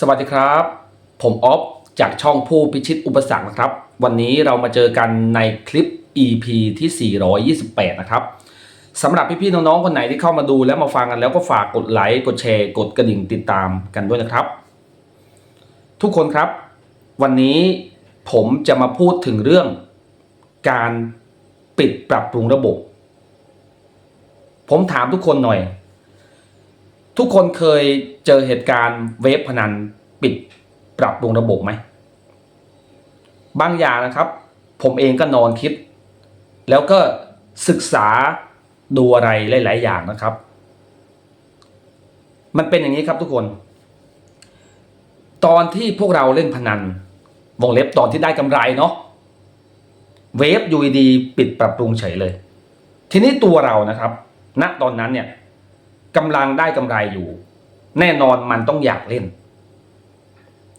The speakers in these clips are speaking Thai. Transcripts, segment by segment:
สวัสดีครับ ผมออฟจากช่องผู้พิชิตอุปสรรคนะครับ วันนี้เรามาเจอกันในคลิป EP ที่ 428 นะครับสำหรับพี่ๆน้องๆคนไหนที่เข้ามาดูแล้วมาฟังกันแล้วก็ฝากกดไลค์กดแชร์ กดกระดิ่งติดตามกันด้วยนะครับ ทุกคนครับ วันนี้ผมจะมาพูดถึงเรื่องการปิดปรับปรุงระบบ ผมถามทุกคนหน่อย ทุกคนเคยเจอเหตุการณ์เว็บพนันปิดปรับปรุงระบบไหม บางอย่างนะครับ ผมเองก็นอนคิด แล้วก็ศึกษาดูอะไรหลาย ๆ อย่างนะครับ มันเป็นอย่างนี้ครับทุกคน ตอนที่พวกเราเล่นพนัน วงเล็บตอนที่ได้กำไรเนาะเว็บยูดีปิดปรับปรุงเฉยเลย ทีนี้ตัวเรานะครับ ณตอนนั้นเนี่ย กำลังได้กำไรอยู่ แน่นอนมันต้องอยากเล่น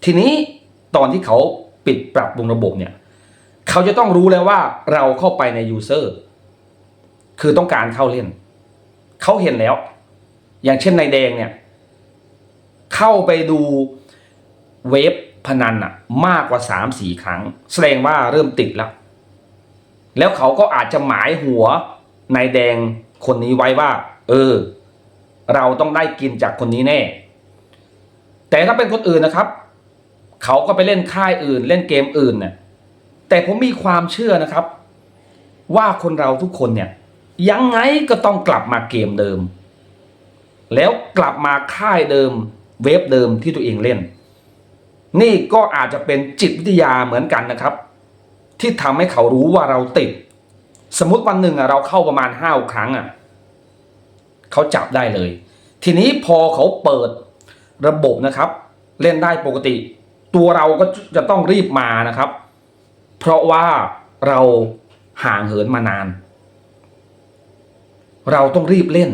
ทีนี้ตอนที่เขาปิดปรับปรุงระบบเนี่ย เขาจะต้องรู้แล้วว่าเราเข้าไปในยูเซอร์คือต้องการเข้าเล่น เขาเห็นแล้ว อย่างเช่นนายแดงเนี่ย เข้าไปดูเว็บพนันอะมากกว่าสามสี่ครั้ง แสดงว่าเริ่มติดแล้ว แล้วเขาก็อาจจะหมายหัวนายแดงคนนี้ไว้ว่า เออ เราต้องได้กินจากคนนี้แน่ แต่ถ้าเป็นคนอื่นนะครับ เขาก็ไปเล่นค่ายอื่น เล่นเกมอื่นเนี่ยแต่ผมมีความเชื่อนะครับ ว่าคนเราทุกคนเนี่ย ยังไงก็ต้องกลับมาเกมเดิม แล้วกลับมาค่ายเดิมเว็บเดิมที่ตัวเองเล่น นี่ก็อาจจะเป็นจิตวิทยาเหมือนกันนะครับ ที่ทำให้เขารู้ว่าเราติด สมมติวันหนึ่งเราเข้าประมาณห้าครั้งอะ เขาจับได้เลย ทีนี้พอเขาเปิดระบบนะครับ เล่นได้ปกติ ตัวเราก็จะต้องรีบมานะครับ เพราะว่าเราห่างเหินมานาน เราต้องรีบเล่น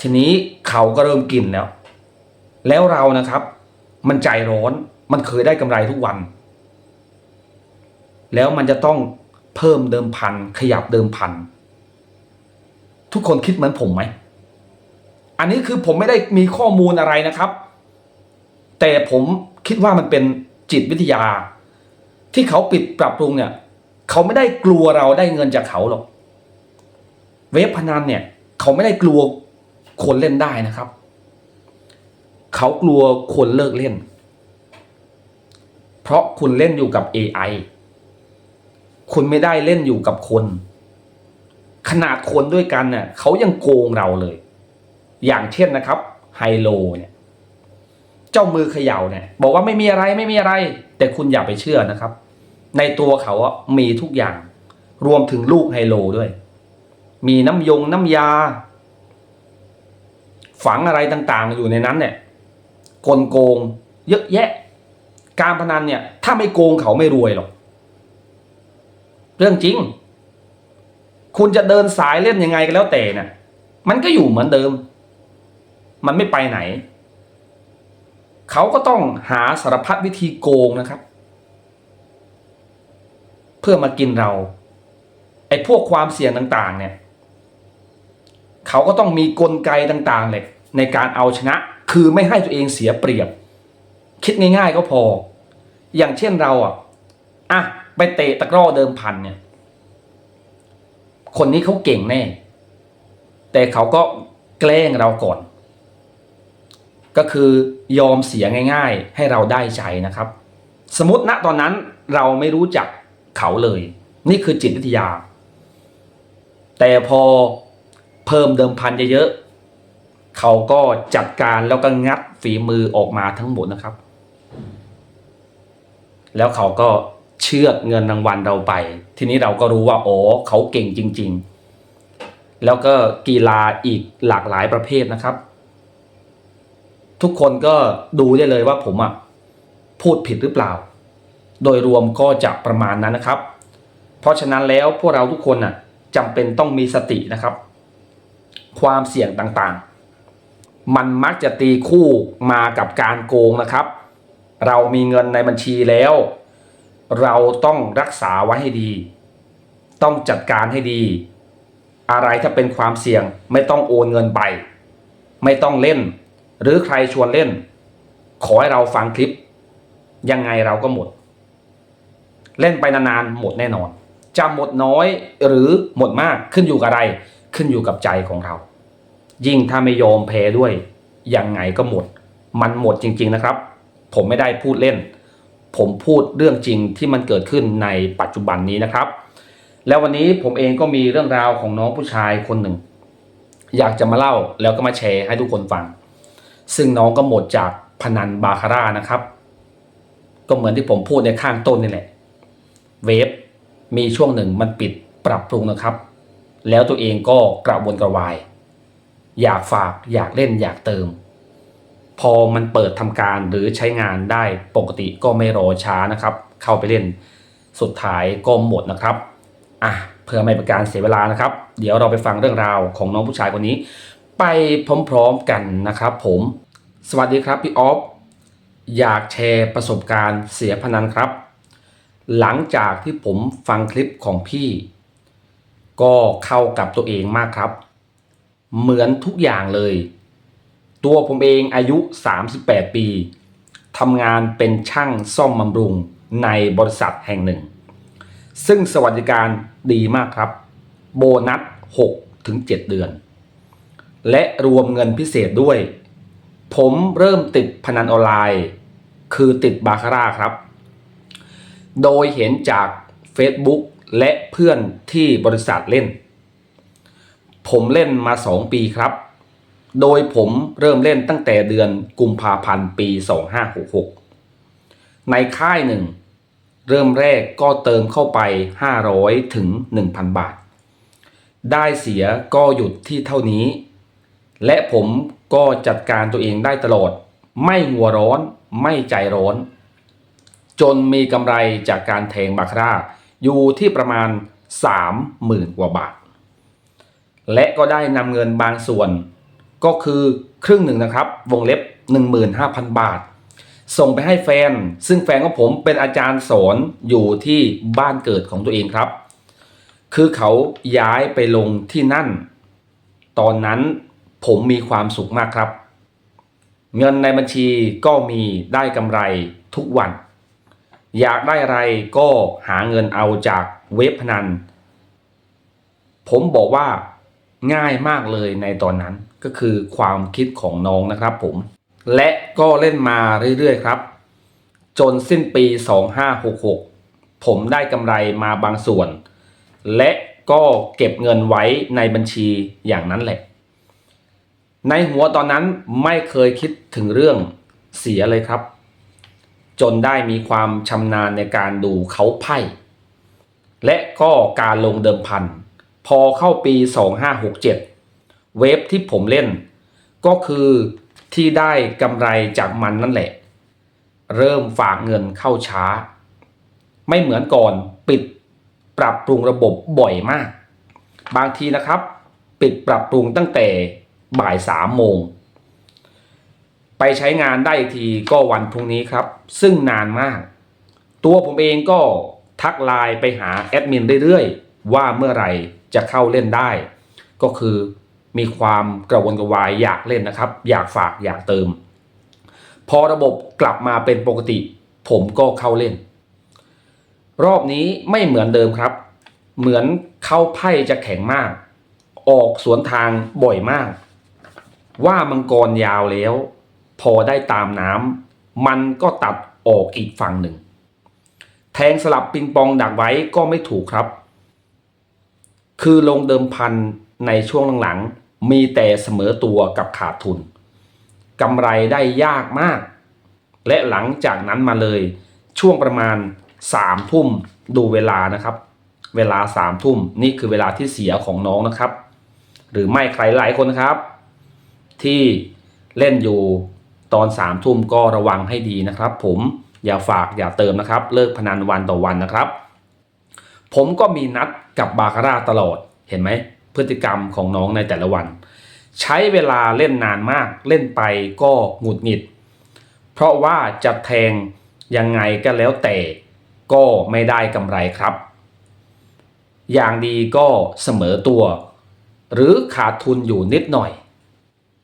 ทีนี้เขาก็เริ่มกินแล้ว แล้วเรานะครับ มันใจร้อนมันเคยได้กำไรทุกวัน แล้วมันจะต้องเพิ่มเดิมพันขยับเดิมพัน ทุกคนคิดเหมือนผมไหม อันนี้คือผมไม่ได้มีข้อมูลอะไรนะครับ แต่ผมคิดว่ามันเป็นจิตวิทยา ที่เขาปิดปรับปรุงเนี่ยเขาไม่ได้กลัวเราได้เงินจากเขาหรอก เว็บพนันเนี่ย เขาไม่ได้กลัวคนเล่นได้นะครับ เขากลัวคนเลิกเล่น เพราะคุณเล่นอยู่กับ AI คุณไม่ได้เล่นอยู่กับคน ขนาดคนด้วยกันเนี่ยเขายังโกงเราเลย อย่างเช่นนะครับไฮโลเนี่ยเจ้ามือเขย่าเนี่ย บอกว่าไม่มีอะไรไม่มีอะไร แต่คุณอย่าไปเชื่อนะครับ ในตัวเขาอะมีทุกอย่าง รวมถึงลูกไฮโลด้วย มีน้ำยงน้ำยา ฝังอะไรต่างๆ อยู่ในนั้นเนี่ยกลโกง เยอะแยะ การพนันเนี่ย ถ้าไม่โกงเขาไม่รวยหรอก เรื่องจริง คุณจะเดินสายเล่นยังไงก็แล้วแต่เนี่ยมันก็อยู่เหมือนเดิม มันไม่ไปไหน เขาก็ต้องหาสารพัดวิธีโกงนะครับ เพื่อมากินเรา ไอ้พวกความเสี่ยงต่างๆ เนี่ย เขาก็ต้องมีกลไกต่างๆเลยในการเอาชนะ คือไม่ให้ตัวเองเสียเปรียบ คิดง่ายๆก็พอ อย่างเช่นเราอะ อะ ไปเตะตะกร้อเดิมพันเนี่ย คนนี้เขาเก่งแน่ แต่เขาก็แกล้งเราก่อน ก็คือยอมเสียง่าย ๆ ให้เราได้ใจนะครับ สมมติณตอนนั้นเราไม่รู้จักเขาเลย นี่คือจิตวิทยา แต่พอเพิ่มเดิมพันเยอะๆเขาก็จัดการแล้วก็งัดฝีมือออกมาทั้งหมดนะครับ แล้วเขาก็ เชือดเงินรางวัลเราไป ทีนี้เราก็รู้ว่าอ๋อเขาเก่งจริง ๆ แล้วก็กีฬาอีกหลากหลายประเภทนะครับ ทุกคนก็ดูได้เลยว่าผมอะพูดผิดหรือเปล่า โดยรวมก็จะประมาณนั้นนะครับ เพราะฉะนั้นแล้วพวกเราทุกคนน่ะจำเป็นต้องมีสตินะครับ ความเสี่ยงต่างๆ มันมักจะตีคู่มากับการโกงนะครับ เรามีเงินในบัญชีแล้ว เราต้องรักษาไว้ให้ดี ต้องจัดการให้ดี อะไรถ้าเป็นความเสี่ยงไม่ต้องโอนเงินไป ไม่ต้องเล่น หรือใครชวนเล่น ขอให้เราฟังคลิป ยังไงเราก็หมด เล่นไปนานๆหมดแน่นอนจะหมดน้อยหรือหมดมากขึ้นอยู่กับอะไร ขึ้นอยู่กับใจของเรา ยิ่งถ้าไม่ยอมแพ้ด้วยยังไงก็หมด มันหมดจริง ๆนะครับ ผมไม่ได้พูดเล่น ผมพูดเรื่องจริงที่มันเกิดขึ้นในปัจจุบันนี้นะครับ แล้ววันนี้ผมเองก็มีเรื่องราวของน้องผู้ชายคนหนึ่ง อยากจะมาเล่าแล้วก็มาแชร์ให้ทุกคนฟัง ซึ่งน้องก็หมดจากพนันบาคาร่านะครับ ก็เหมือนที่ผมพูดในข้างต้นนี่แหละ เวฟมีช่วงหนึ่งมันปิดปรับปรุงนะครับ แล้วตัวเองก็กระวนกระวาย อยากฝากอยากเล่นอยากเติม พอมันเปิดทำการหรือใช้งานได้ปกติก็ไม่รอช้านะครับ เข้าไปเล่นสุดท้ายก็หมดนะครับอะเพื่อไม่เป็นการเสียเวลานะครับ เดี๋ยวเราไปฟังเรื่องราวของน้องผู้ชายคนนี้ ไปพร้อมๆกันนะครับ ผม สวัสดีครับพี่ออฟอยากแชร์ประสบการณ์เสียพนันครับ หลังจากที่ผมฟังคลิปของพี่ ก็เข้ากับตัวเองมากครับ เหมือนทุกอย่างเลย ตัวผมเองอายุ 38 ปีทำงานเป็นช่างซ่อมบำรุงในบริษัทแห่งหนึ่ง ซึ่งสวัสดิการดีมากครับ โบนัส6ถึง7เดือน และรวมเงินพิเศษด้วย ผมเริ่มติดพนันออนไลน์ คือติดบาคาร่าครับ โดยเห็นจาก Facebook และเพื่อนที่บริษัทเล่น ผมเล่นมา 2 ปีครับ โดยผมเริ่มเล่นตั้งแต่เดือนกุมภาพันธ์ปี 2566 ในค่ายหนึ่ง เริ่มแรกก็เติมเข้าไป 500 ถึง 1,000 บาท ได้เสียก็หยุดที่เท่านี้ และผมก็จัดการตัวเองได้ตลอด ไม่หัวร้อนไม่ใจร้อน จนมีกำไรจากการแทงบาคาร่าอยู่ที่ประมาณ 30,000 กว่าบาท และก็ได้นำเงินบางส่วน ก็คือครึ่งหนึ่งนะครับ วงเล็บ 15,000 บาท ส่งไปให้แฟน ซึ่งแฟนของผมเป็นอาจารย์สอนอยู่ที่บ้านเกิดของตัวเองครับ คือเขาย้ายไปลงที่นั่น ตอนนั้นผมมีความสุขมากครับ เงินในบัญชีก็มีได้กำไรทุกวัน อยากได้อะไรก็หาเงินเอาจากเว็บพนัน ผมบอกว่า ง่ายมากเลยในตอนนั้นก็คือความคิดของน้องนะครับผม และก็เล่นมาเรื่อยๆครับ จนสิ้นปี 2566 ผมได้กำไรมาบางส่วน และก็เก็บเงินไว้ในบัญชีอย่างนั้นแหละ ในหัวตอนนั้นไม่เคยคิดถึงเรื่องเสียเลยครับ จนได้มีความชำนาญในการดูเขาไพ่ และก็การลงเดิมพัน พอเข้าปี 2567 เวฟที่ผมเล่น ก็คือที่ได้กำไรจากมันนั่นแหละ เริ่มฝากเงินเข้าช้า ไม่เหมือนก่อนปิดปรับปรุงระบบบ่อยมาก บางทีนะครับ ปิดปรับปรุงตั้งแต่บ่ายสามโมง ไปใช้งานได้อีกทีก็วันพรุ่งนี้ครับ ซึ่งนานมาก ตัวผมเองก็ทักไลน์ไปหาแอดมินเรื่อยๆ ว่าเมื่อไหร่จะเข้าเล่นได้ ก็คือมีความกระวนกระวายอยากเล่นนะครับ อยากฝากอยากเติม พอระบบกลับมาเป็นปกติ ผมก็เข้าเล่น รอบนี้ไม่เหมือนเดิมครับ เหมือนเข้าไพ่จะแข็งมาก ออกสวนทางบ่อยมาก ว่ามังกรยาวแล้ว พอได้ตามน้ำมันก็ตัดออกอีกฝั่งหนึ่ง แทงสลับปิงปองดักไว้ก็ไม่ถูกครับ คือลงเดิมพันในช่วงหลังๆ มีแต่เสมอตัวกับขาดทุนกำไรได้ยากมาก และหลังจากนั้นมาเลย ช่วงประมาณสามทุ่มดูเวลานะครับ เวลาสามทุ่มนี่คือเวลาที่เสียของน้องนะครับ หรือไม่ใครหลายคนครับ ที่เล่นอยู่ตอนสามทุ่มก็ระวังให้ดีนะครับ ผมอย่าฝากอย่าเติมนะครับ เลิกพนันวันต่อวันนะครับ ผมก็มีนัดกับบาคาร่าตลอดเห็นไหมพฤติกรรมของน้องในแต่ละวัน ใช้เวลาเล่นนานมากเล่นไปก็หงุดหงิด เพราะว่าจะแทงยังไงก็แล้วแต่ก็ไม่ได้กำไรครับ อย่างดีก็เสมอตัว หรือขาดทุนอยู่นิดหน่อย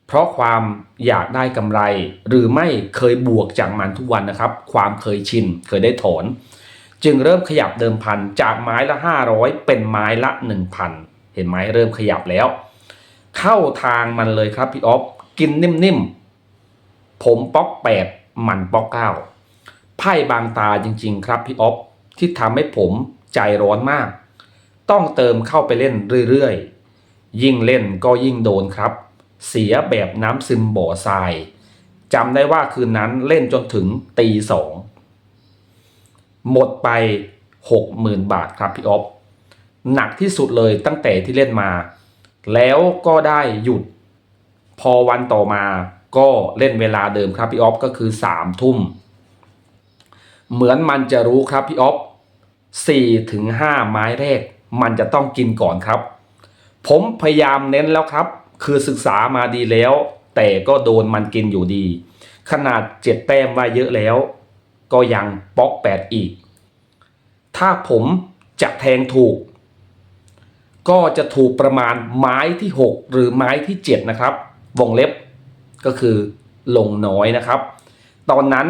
เพราะความอยากได้กำไร หรือไม่เคยบวกจากมันทุกวันนะครับ ความเคยชินเคยได้ถอน จึงเริ่มขยับเดิมพันจากไม้ละ 500 เป็นไม้ละ 1,000 เห็นไหมเริ่มขยับแล้ว เข้าทางมันเลยครับพี่ออฟกินนิ่มๆ ผมป๊อกแปดมันป๊อกเก้าไพ่บางตาจริง ๆ ครับพี่ออฟที่ทำให้ผมใจร้อนมาก ต้องเติมเข้าไปเล่นเรื่อยๆ ยิ่งเล่นก็ยิ่งโดนครับ เสียแบบน้ำซึมบ่อทรายจำได้ว่าคืนนั้นเล่นจนถึงตีสอง หมดไปหกหมื่นบาทครับพี่ออฟหนักที่สุดเลยตั้งแต่ที่เล่นมา แล้วก็ได้หยุดพอวันต่อมาก็เล่นเวลาเดิมครับพี่ออฟก็คือสามทุ่ม เหมือนมันจะรู้ครับพี่ออฟสี่ถึงห้าไม้แรก มันจะต้องกินก่อนครับ ผมพยายามเน้นแล้วครับ คือศึกษามาดีแล้ว แต่ก็โดนมันกินอยู่ดี ขนาดเจ็ดแต้มว่าเยอะแล้ว ก็ยังป๊อกแปดอีก ถ้าผมจะแทงถูก ก็จะถูกประมาณไม้ที่ 6 หรือไม้ที่ 7 นะครับ วงเล็บก็คือลงน้อยนะครับ ตอนนั้น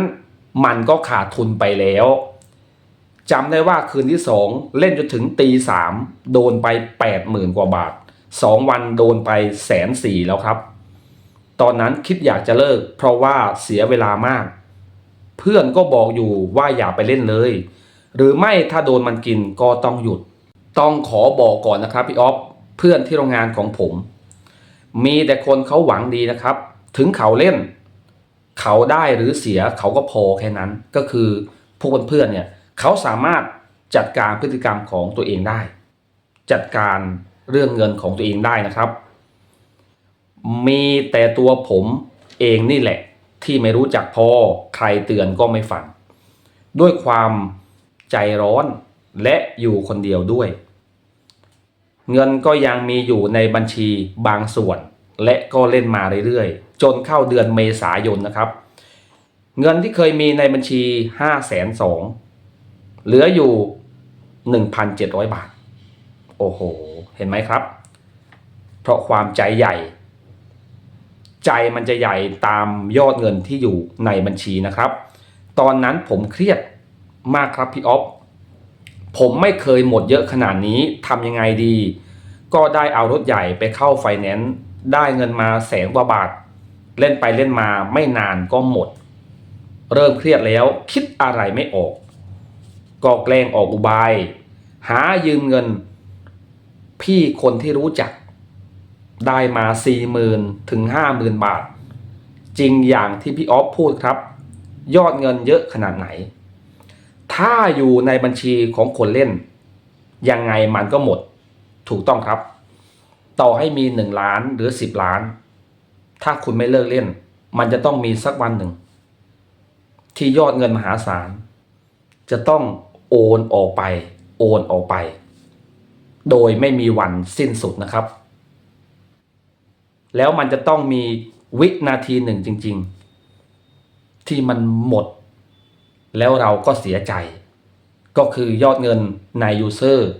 มันก็ขาดทุนไปแล้วจำได้ว่าคืนที่ 2 เล่นจนถึงตีสามโดนไป 80,000 กว่าบาท 2 วันโดนไปแสนสี่แล้วครับ ตอนนั้นคิดอยากจะเลิกเพราะว่าเสียเวลามาก เพื่อนก็บอกอยู่ว่าอย่าไปเล่นเลย หรือไม่ถ้าโดนมันกินก็ต้องหยุด ต้องขอบอกก่อนนะครับพี่ออฟเพื่อนที่โรงงานของผม มีแต่คนเขาหวังดีนะครับ ถึงเขาเล่น เขาได้หรือเสียเขาก็พอแค่นั้น ก็คือพวกเพื่อนเนี่ยเขาสามารถจัดการพฤติกรรมของตัวเองได้ จัดการเรื่องเงินของตัวเองได้นะครับ มีแต่ตัวผมเองนี่แหละ ที่ไม่รู้จักพอใครเตือนก็ไม่ฟัง ด้วยความใจร้อนและอยู่คนเดียวด้วย เงินก็ยังมีอยู่ในบัญชีบางส่วน และก็เล่นมาเรื่อยๆ จนเข้าเดือนเมษายนนะครับ เงินที่เคยมีในบัญชี5 2 0 0 0เหลืออยู่ 1,700 บาท โอ้โห เห็นไหมครับ เพราะความใจใหญ่ ใจมันจะใหญ่ตามยอดเงินที่อยู่ในบัญชีนะครับ ตอนนั้นผมเครียดมากครับพี่ออฟผมไม่เคยหมดเยอะขนาดนี้ทำยังไงดี ก็ได้เอารถใหญ่ไปเข้าไฟแนนซ์ได้เงินมาแสนกว่าบาท เล่นไปเล่นมาไม่นานก็หมด เริ่มเครียดแล้วคิดอะไรไม่ออก ก็แกล้งออกอุบาย หายืมเงิน พี่คนที่รู้จัก ได้มา4ี่หมื่นถึงห้าหมื่นบาท จริงอย่างที่พี่ออฟพูดครับ ยอดเงินเยอะขนาดไหน ถ้าอยู่ในบัญชีของคนเล่น ยังไงมันก็หมด ถูกต้องครับ ต่อให้มีหนึ่งล้านหรือสิบล้าน ถ้าคุณไม่เลิกเล่น มันจะต้องมีสักวันหนึ่ง ที่ยอดเงินมหาศาล จะต้องโอนออกไป โอนออกไป โดยไม่มีวันสิ้นสุดนะครับ แล้วมันจะต้องมีวินาทีหนึ่งจริง ๆ ที่มันหมด แล้วเราก็เสียใจ ก็คือยอดเงินในยูเซอร์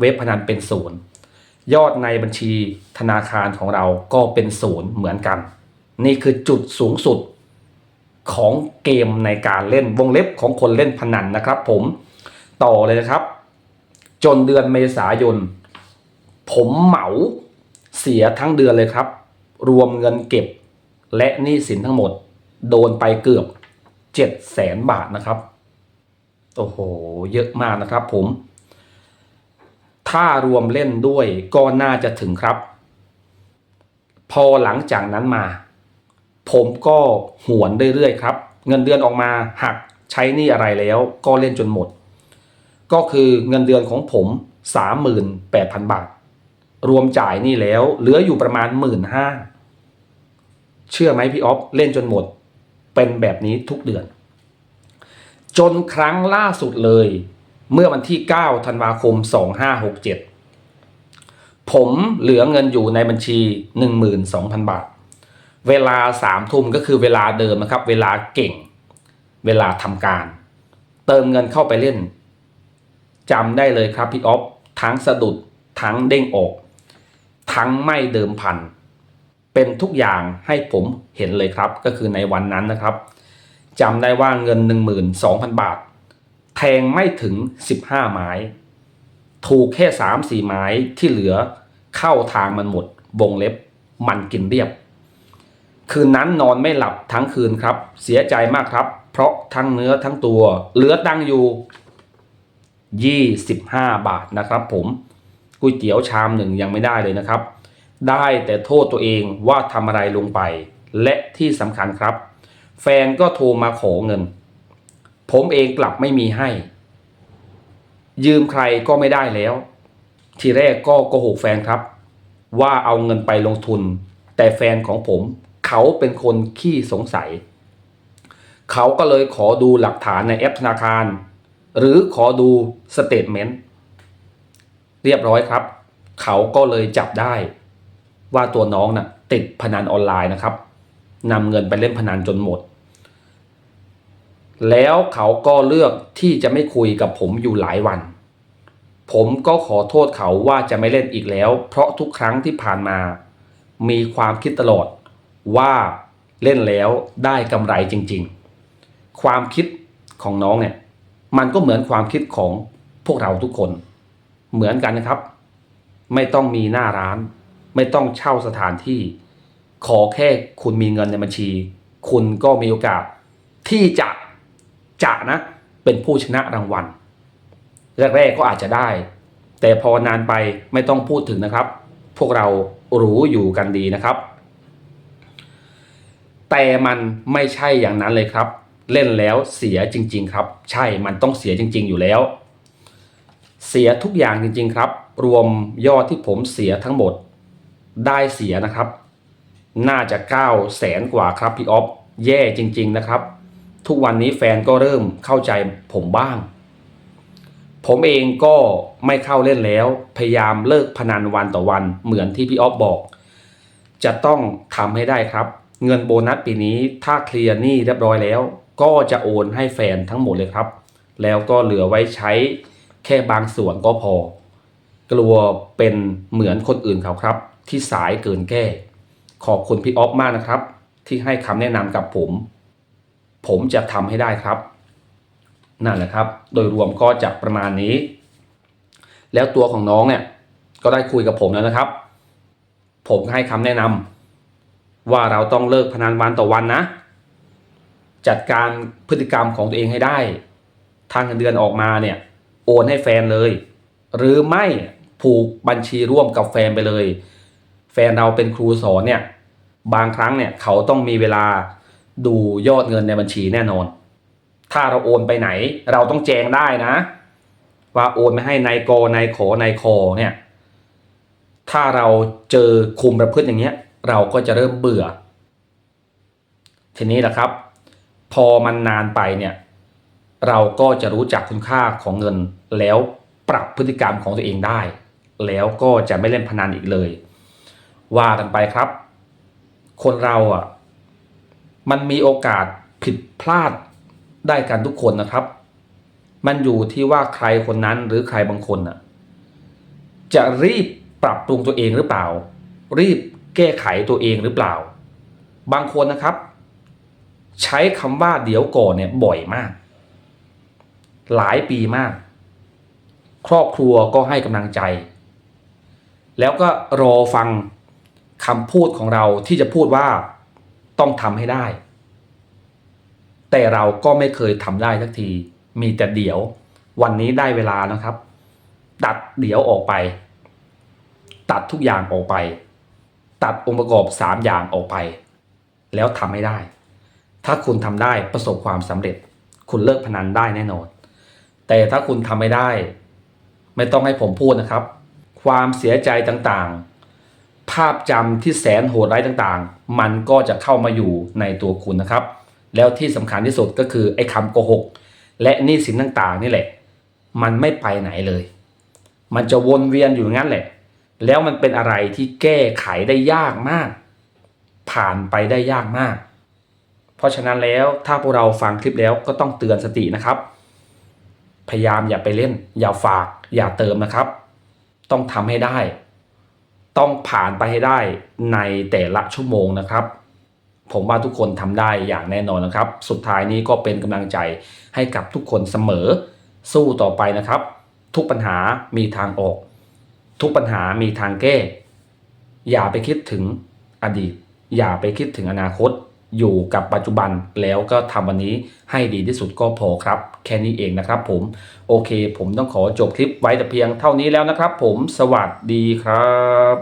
เว็บพนันเป็นศูนย์ยอดในบัญชีธนาคารของเราก็เป็นศูนย์เหมือนกัน นี่คือจุดสูงสุดของเกมในการเล่นวงเล็บของคนเล่นพนันนะครับ ผมต่อเลยนะครับ จนเดือนเมษายน ผมเหมาเสียทั้งเดือนเลยครับ รวมเงินเก็บ และหนี้สินทั้งหมด โดนไปเกือบเจ็ดแสนบาทนะครับ โอ้โห เยอะมากนะครับผม ถ้ารวมเล่นด้วยก็น่าจะถึงครับ พอหลังจากนั้นมา ผมก็หวนเรื่อยๆครับ เงินเดือนออกมาหักใช้หนี้อะไรแล้วก็เล่นจนหมด ก็คือเงินเดือนของผม 38,000 บาท รวมจ่ายนี่แล้วเหลืออยู่ประมาณ 1 5ื่นห้า เชื่อไหมพี่ออฟเล่นจนหมด เป็นแบบนี้ทุกเดือน จนครั้งล่าสุดเลย เมื่อวันที่ 9 ธันวาคม 2567 ผมเหลือเงินอยู่ในบัญชี 12,000 บาท เวลาสามทุ่มก็คือเวลาเดิมนะครับ เวลาเก่ง เวลาทำการ เติมเงินเข้าไปเล่นจำได้เลยครับพี่ออฟทั้งสะดุดทั้งเด้งออก ทั้งไม่เดิมพัน เป็นทุกอย่างให้ผมเห็นเลยครับ ก็คือในวันนั้นนะครับจำได้ว่าเงิน 12,000 บาท แทงไม่ถึง 15 ไม้ ถูกแค่ 3-4 ไม้ที่เหลือเข้าทางมันหมด วงเล็บมันกินเรียบ คืนนั้นนอนไม่หลับทั้งคืนครับ เสียใจมากครับ เพราะทั้งเนื้อทั้งตัว เหลือตังอยู่ 25 บาทนะครับผมก๋วยเตี๋ยวชามหนึ่งยังไม่ได้เลยนะครับ ได้แต่โทษตัวเองว่าทำอะไรลงไป และที่สำคัญครับ แฟนก็โทรมาขอเงิน ผมเองกลับไม่มีให้ ยืมใครก็ไม่ได้แล้ว ทีแรกก็โกหกแฟนครับ ว่าเอาเงินไปลงทุน แต่แฟนของผมเขาเป็นคนขี้สงสัย เขาก็เลยขอดูหลักฐานในแอปธนาคาร หรือขอดูสเตทเมนต์เรียบร้อยครับ เขาก็เลยจับได้ ว่าตัวน้องน่ะติดพนันออนไลน์นะครับนำเงินไปเล่นพนันจนหมด แล้วเขาก็เลือกที่จะไม่คุยกับผมอยู่หลายวัน ผมก็ขอโทษเขาว่าจะไม่เล่นอีกแล้ว เพราะทุกครั้งที่ผ่านมา มีความคิดตลอดว่าเล่นแล้วได้กำไรจริง ๆ ความคิดของน้องเนี่ยมันก็เหมือนความคิดของพวกเราทุกคน เหมือนกันนะครับ ไม่ต้องมีหน้าร้าน ไม่ต้องเช่าสถานที่ ขอแค่คุณมีเงินในบัญชี คุณก็มีโอกาสที่จะจะนะเป็นผู้ชนะรางวัลแรกๆก็อาจจะได้ แต่พอนานไปไม่ต้องพูดถึงนะครับ พวกเรารู้อยู่กันดีนะครับ แต่มันไม่ใช่อย่างนั้นเลยครับ เล่นแล้วเสียจริง ๆ ครับ ใช่มันต้องเสียจริง ๆ อยู่แล้ว เสียทุกอย่างจริง ๆ ครับ รวมยอดที่ผมเสียทั้งหมด ได้เสียนะครับ น่าจะ9แสนกว่าครับพี่ออฟแย่จริง ๆนะครับ ทุกวันนี้แฟนก็เริ่มเข้าใจผมบ้าง ผมเองก็ไม่เข้าเล่นแล้ว พยายามเลิกพนันวันต่อวันเหมือนที่พี่ออฟบอก จะต้องทำให้ได้ครับ เงินโบนัสปีนี้ถ้าเคลียร์หนี้เรียบร้อยแล้ว ก็จะโอนให้แฟนทั้งหมดเลยครับ แล้วก็เหลือไว้ใช้แค่บางส่วนก็พอ กลัวเป็นเหมือนคนอื่นเขาครับ ที่สายเกินแก้ ขอบคุณพี่ออฟมากนะครับ ที่ให้คำแนะนำกับผม ผมจะทำให้ได้ครับ นั่นแหละครับ โดยรวมก็จะประมาณนี้ แล้วตัวของน้องเนี่ยก็ได้คุยกับผมแล้วนะครับ ผมให้คำแนะนำว่าเราต้องเลิกพนันวันต่อวันนะ จัดการพฤติกรรมของตัวเองให้ได้ ทางเงินเดือนออกมาเนี่ย โอนให้แฟนเลย หรือไม่ผูกบัญชีร่วมกับแฟนไปเลย แฟนเราเป็นครูสอนเนี่ยบางครั้งเนี่ยเขาต้องมีเวลาดูยอดเงินในบัญชีแน่นอน ถ้าเราโอนไปไหน เราต้องแจ้งได้นะ ว่าโอนไปให้นายกนายขอนายคอเนี่ยถ้าเราเจอคุมประพฤติอย่างเงี้ย เราก็จะเริ่มเบื่อ ทีนี้แหละครับ พอมันนานไปเนี่ยเราก็จะรู้จักคุณค่าของเงินแล้วปรับพฤติกรรมของตัวเองได้ แล้วก็จะไม่เล่นพนันอีกเลย ว่ากันไปครับ คนเราอะ มันมีโอกาสผิดพลาดได้กันทุกคนนะครับ มันอยู่ที่ว่าใครคนนั้นหรือใครบางคนอะ จะรีบปรับปรุงตัวเองหรือเปล่า รีบแก้ไขตัวเองหรือเปล่า บางคนนะครับ ใช้คำว่าเดี๋ยวก่อนเนี่ยบ่อยมาก หลายปีมาก ครอบครัวก็ให้กำลังใจ แล้วก็รอฟัง คำพูดของเราที่จะพูดว่าต้องทำให้ได้ แต่เราก็ไม่เคยทำได้สักที มีแต่เดี๋ยว วันนี้ได้เวลานะครับ ตัดเดี๋ยวออกไป ตัดทุกอย่างออกไป ตัดองค์ประกอบสามอย่างออกไป แล้วทำให้ได้ ถ้าคุณทำได้ประสบความสำเร็จ คุณเลิกพนันได้แน่นอน แต่ถ้าคุณทำไม่ได้ ไม่ต้องให้ผมพูดนะครับ ความเสียใจต่างๆ ภาพจำที่แสนโหดร้ายต่างๆ มันก็จะเข้ามาอยู่ในตัวคุณนะครับ แล้วที่สำคัญที่สุดก็คือไอ้คำโกหก และนี้สินต่างๆ นี่แหละ มันไม่ไปไหนเลย มันจะวนเวียนอยู่งั้นแหละ แล้วมันเป็นอะไรที่แก้ไขได้ยากมาก ผ่านไปได้ยากมาก เพราะฉะนั้นแล้วถ้าพวกเราฟังคลิปแล้วก็ต้องเตือนสตินะครับ พยายามอย่าไปเล่น อย่าฝาก อย่าเติมนะครับ ต้องทำให้ได้ ต้องผ่านไปให้ได้ในแต่ละชั่วโมงนะครับ ผมว่าทุกคนทำได้อย่างแน่นอนนะครับ สุดท้ายนี้ก็เป็นกำลังใจให้กับทุกคนเสมอ สู้ต่อไปนะครับ ทุกปัญหามีทางออก ทุกปัญหามีทางแก้ อย่าไปคิดถึงอดีต อย่าไปคิดถึงอนาคต อยู่กับปัจจุบันแล้วก็ทำวันนี้ให้ดีที่สุดก็พอครับ แค่นี้เองนะครับผมโอเค ผมต้องขอจบคลิปไว้แต่เพียงเท่านี้แล้วนะครับ ผมสวัสดีครับ